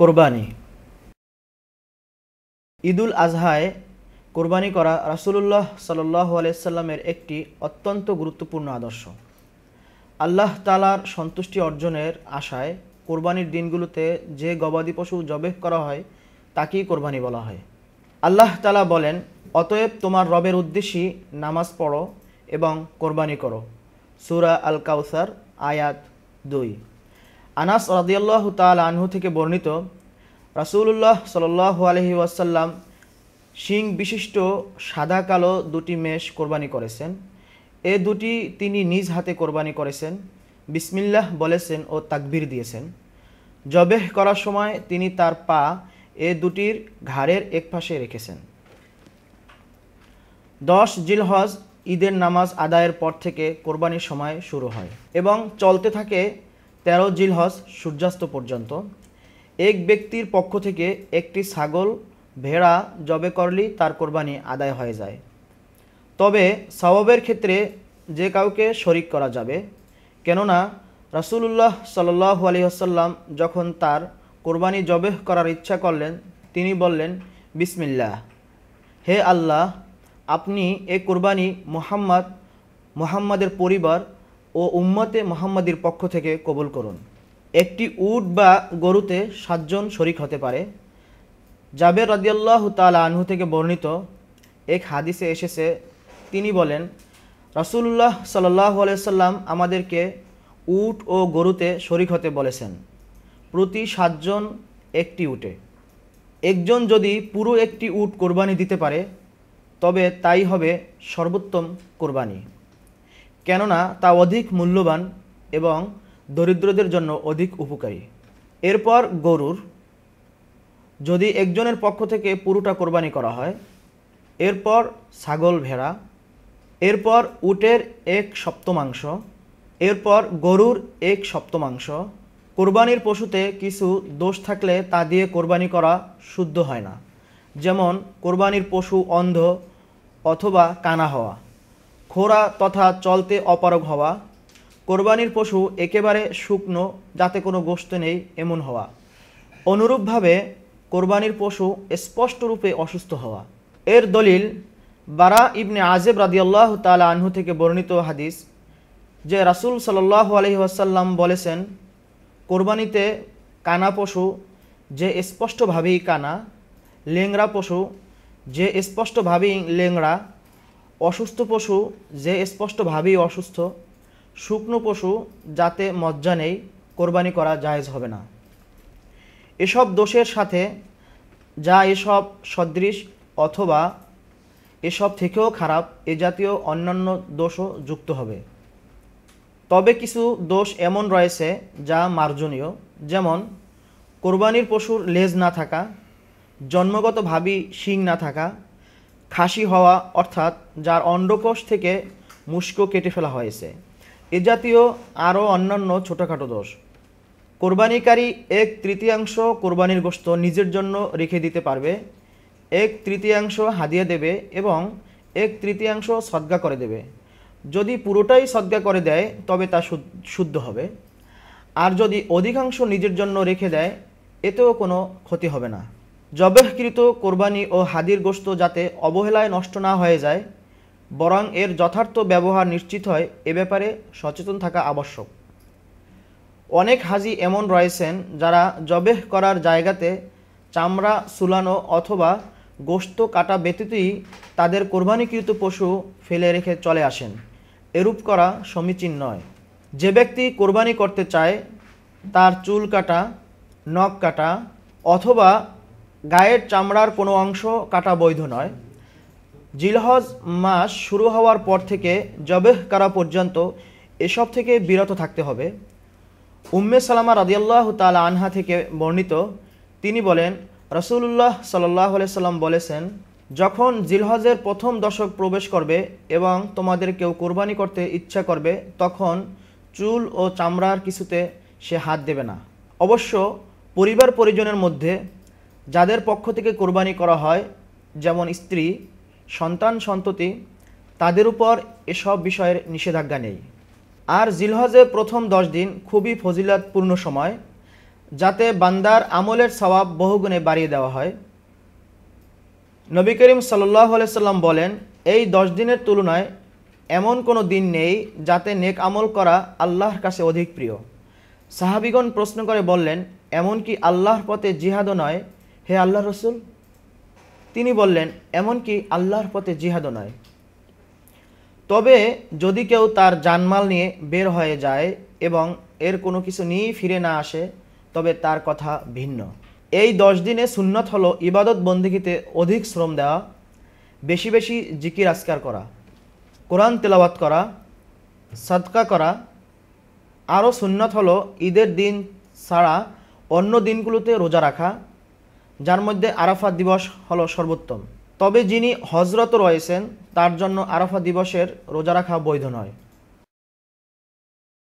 কোরবানি। ঈদুল আজহায় কোরবানি করা রাসুলুল্লাহ সাল্লাহ আলাইসাল্লামের একটি অত্যন্ত গুরুত্বপূর্ণ আদর্শ। আল্লাহ তালার সন্তুষ্টি অর্জনের আশায় কোরবানির দিনগুলোতে যে গবাদি পশু জবেহ করা হয়, তাকেই কোরবানি বলা হয়। আল্লাহ তালা বলেন, অতএব তোমার রবের উদ্দেশ্যেই নামাজ পড়ো এবং কোরবানি করো। সুরা আল কাউসার, আয়াত দুই। আনাস রাদিয়াল্লাহ তাল আনহু থেকে বর্ণিত, রাসূলুল্লাহ সাল্লাল্লাহু আলহি ওয়াসাল্লাম শিং বিশিষ্ট সাদা কালো দুটি মেষ কোরবানি করেছেন। এ দুটি তিনি নিজ হাতে কোরবানি করেছেন, বিসমিল্লাহ বলেছেন ও তাকবির দিয়েছেন। জবেহ করার সময় তিনি তার পা এ দুটির ঘাড়ের এক পাশে রেখেছেন। দশ জিলহজ ঈদের নামাজ আদায়ের পর থেকে কোরবানির সময় শুরু হয় এবং চলতে থাকে তেরো জিলহজ সূর্যাস্ত পর্যন্ত। এক ব্যক্তির পক্ষ থেকে একটি ছাগল, ভেড়া জবে করলেই তার কোরবানি আদায় হয়ে যায়। তবে সওয়াবের ক্ষেত্রে যে কাউকে শরিক করা যাবে, কেননা রাসূলুল্লাহ সাল্লাহ আলহিহাসাল্লাম যখন তার কোরবানি জবেহ করার ইচ্ছা করলেন, তিনি বললেন, বিসমিল্লাহ, হে আল্লাহ, আপনি এ কোরবানি মোহাম্মদ, মোহাম্মদের পরিবার ও উম্মতে মোহাম্মদীর পক্ষ থেকে কবুল করুন। একটি উট বা গরুতে সাতজন শরিক হতে পারে। জাবের রদিয়াল্লাহ তালা আনহু থেকে বর্ণিত এক হাদিসে এসেছে, তিনি বলেন রসুল্লাহ সাল্লাহ সাল্লাম আমাদেরকে উট ও গরুতে শরিক হতে বলেছেন, প্রতি সাতজন একটি উটে। একজন যদি পুরো একটি উট কোরবানি দিতে পারে, তবে তাই হবে সর্বোত্তম কোরবানি। কেননা তা অধিক মূল্যবান এবং দরিদ্রদের জন্য অধিক উপকারী। এরপর গরুর, যদি একজনের পক্ষ থেকে পুরোটা কোরবানি করা হয়, এরপর ছাগল ভেড়া, এরপর উটের এক সপ্তমাংশ এরপর গরুর এক সপ্তমাংশ কোরবানির পশুতে কিছু দোষ থাকলে তা দিয়ে কোরবানি করা শুদ্ধ হয় না। যেমন কোরবানির পশু অন্ধ অথবা কানা হওয়া। খোরা তথা চলতে অপারগ হওয়া, কোরবানির পশু একেবারে শুকনো যাতে কোনো গোস্ত নেই এমন হওয়া। অনুরূপভাবে কোরবানির পশু স্পষ্টরূপে অসুস্থ হওয়া। এর দলিল বারা ইবনে আজেব রাদিয়াল্লাহ তালা আনহু থেকে বর্ণিত হাদিস যে রাসুল সাল্লাহ আলহি আসাল্লাম বলেছেন, কোরবানিতে কানা পশু যে স্পষ্টভাবেই কানা লেংরা পশু যে স্পষ্টভাবেই লেংড়া অসুস্থ পশু যে স্পষ্টভাবেই অসুস্থ, শুকনো পশু যাতে মজ্জা নেই, কোরবানি করা জায়েজ হবে না। এসব দোষের সাথে যা এসব সদৃশ অথবা এসব থেকেও খারাপ, এ জাতীয় অন্যান্য দোষও যুক্ত হবে। তবে কিছু দোষ এমন রয়েছে যা মার্জনীয়, যেমন কোরবানির পশুর লেজ না থাকা, জন্মগতভাবেই শিং না থাকা খাসি হওয়া, অর্থাৎ যার অন্ডকোষ থেকে মুস্কো কেটে ফেলা হয়েছে। এ জাতীয় আরও অন্যান্য ছোটোখাটো দোষ। কোরবানিকারী এক তৃতীয়াংশ কোরবানির গোস্ত নিজের জন্য রেখে দিতে পারবে, এক তৃতীয়াংশ হাদিয়া দেবে এবং এক তৃতীয়াংশ সদ্গা করে দেবে। যদি পুরোটাই সদ্গা করে দেয়, তবে তা শুদ্ধ হবে। আর যদি অধিকাংশ নিজের জন্য রেখে দেয়, এতেও কোনো ক্ষতি হবে না। জবেহকৃত কোরবানি ও হাদির গোস্ত যাতে অবহেলায় নষ্ট না হয়ে যায়, বরং এর যথার্থ ব্যবহার নিশ্চিত হয়, এ ব্যাপারে সচেতন থাকা আবশ্যক। অনেক হাজি এমন রয়েছেন যারা জবেহ করার জায়গাতে চামড়া, সুলানো অথবা গোস্ত কাটা ব্যতীতই তাদের কোরবানিকৃত পশু ফেলে রেখে চলে আসেন। এরূপ করা সমীচীন নয়। যে ব্যক্তি কোরবানি করতে চায়, তার চুল কাটা, নখ কাটা অথবা গায়ের চামড়ার কোনো অংশ কাটা বৈধ নয়। জিলহজ মাস শুরু হওয়ার পর থেকে জবেহ করা পর্যন্ত এসব থেকে বিরত থাকতে হবে। উম্মে সালামা রাদিয়াল্লাহ তালা আনহা থেকে বর্ণিত, তিনি বলেন রসুল্লাহ সাল্লাহ সাল্লাম বলেছেন, যখন জিলহজের প্রথম দশক প্রবেশ করবে এবং তোমাদের কেউ কোরবানি করতে ইচ্ছা করবে, তখন চুল ও চামড়ার কিছুতে সে হাত দেবে না। অবশ্য পরিবার পরিজনের মধ্যে যাদের পক্ষ থেকে কোরবানি করা হয়, যেমন স্ত্রী, সন্তান, সন্ততি, তাদের উপর এসব বিষয়ের নিষেধাজ্ঞা নেই। আর জিলহজের প্রথম দশ দিন খুবই ফজিলাতপূর্ণ সময়, যাতে বান্দার আমলের সওয়াব বহুগুণে বাড়িয়ে দেওয়া হয়। নবী করিম সাল্লাহ সাল্লাম বলেন, এই দশ দিনের তুলনায় এমন কোনো দিন নেই যাতে নেক আমল করা আল্লাহর কাছে অধিক প্রিয়। সাহাবিগণ প্রশ্ন করে বললেন এমন কি আল্লাহর পথে জিহাদও নয় হে আল্লাহ রসুল, তিনি বললেন এমন কি আল্লাহর পথে জিহাদও নয়। তবে যদি কেউ তার জানমাল নিয়ে বের হয়ে যায় এবং এর কোনো কিছু নিয়েই ফিরে না আসে, তবে তার কথা ভিন্ন। এই দশ দিনে সুন্নত হলো ইবাদত বন্দিগিতে অধিক শ্রম দেওয়া, বেশি বেশি জিকির আসকার করা, কোরআন তেলাওয়াত করা, সদকা করা। আরও সুন্নত হলো ঈদের দিন ছাড়া অন্য দিনগুলোতে রোজা রাখা যার মধ্যে আরাফা দিবস হলো সর্বোত্তম। তবে যিনি হজরত রয়েছেন, তার জন্য আরাফা দিবসের রোজা রাখা বৈধ নয়।